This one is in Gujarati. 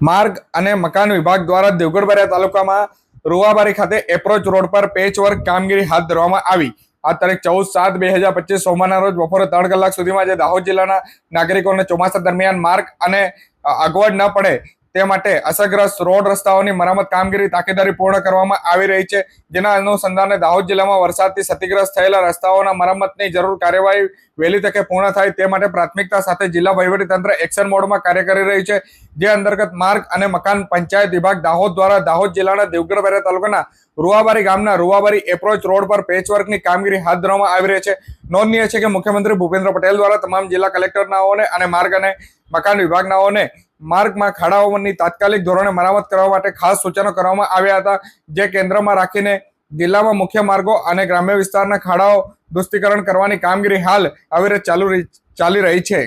માર્ગ અને મકાન વિભાગ દ્વારા દેવગઢ તાલુકામાં રૂવાબારી ખાતે એપ્રોચ રોડ પર પેચવર્ક કામગીરી હાથ ધરવામાં આવી. આ તારીખ ચૌદ સાત બે હજાર પચીસ સોમવારના રોજ બપોરે ત્રણ કલાક સુધીમાં જે દાહોદ જિલ્લાના નાગરિકોને ચોમાસા દરમિયાન માર્ગ અને અગવડ ન પડે તે માટે અસરગ્રસ્ત રોડ રસ્તાઓની મરામત કામગીરી તાકેદારી પૂર્ણ કરવામાં આવી રહી છે. જેના અનુસંધાને દાહોદ જિલ્લામાં વરસાદથી ક્ષતિગ્રસ્ત થયેલા રસ્તાઓના મરામતની જરૂર કાર્યવાહી વહેલી તકે પૂર્ણ થાય તે માટે પ્રાથમિકતા સાથે જિલ્લા વહીવટીતંત્ર એક્શન મોડમાં કાર્ય કરી રહ્યું છે. જે અંતર્ગત માર્ગ અને મકાન પંચાયત વિભાગ દાહોદ દ્વારા દાહોદ જિલ્લાના દેવગઢ તાલુકાના રૂવાબારી ગામના રૂવાબારી એપ્રોચ રોડ પર પેચવર્કની કામગીરી હાથ ધરવામાં આવી રહી છે. નોંધનીય છે કે મુખ્યમંત્રી ભૂપેન્દ્ર પટેલ દ્વારા તમામ જિલ્લા કલેક્ટરનાઓને અને માર્ગ અને મકાન વિભાગનાઓને માર્ગમાં ખાડાઓની તાત્કાલિક ધોરણે મરામત કરવા માટે ખાસ સૂચનો કરવામાં આવ્યા હતા, જે કેન્દ્રમાં રાખીને જિલ્લામાં મુખ્ય માર્ગો અને ગ્રામ્ય વિસ્તારના ખાડાઓ દુસ્તીકરણ કરવાની કામગીરી હાલ અવિરત ચાલુ ચાલી રહી છે.